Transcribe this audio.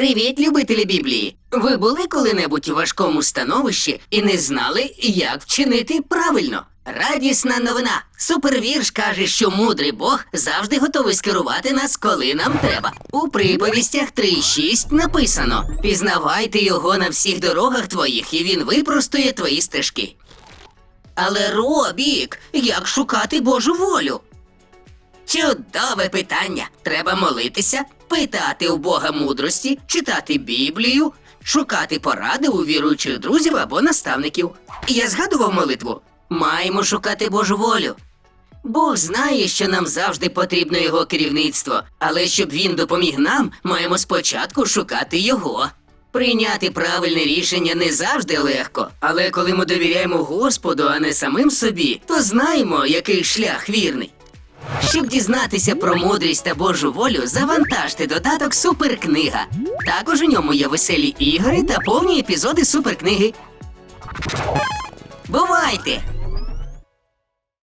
Привіт, любителі Біблії! Ви були коли-небудь у важкому становищі і не знали, як вчинити правильно? Радісна новина! Супервірш каже, що мудрий Бог завжди готовий скерувати нас, коли нам треба. У приповістях 3.6 написано: Пізнавайте його на всіх дорогах твоїх, і він випростує твої стежки. Але Робік, як шукати Божу волю? Чудове питання. Треба молитися, питати у Бога мудрості, читати Біблію, шукати поради у віруючих друзів або наставників. Я згадував молитву. Маємо шукати Божу волю. Бог знає, що нам завжди потрібно його керівництво, але щоб він допоміг нам, маємо спочатку шукати його. Прийняти правильне рішення не завжди легко, але коли ми довіряємо Господу, а не самим собі, то знаємо, який шлях вірний. Щоб дізнатися про мудрість та Божу волю, завантажте додаток Суперкнига. Також у ньому є веселі ігри та повні епізоди суперкниги. Бувайте!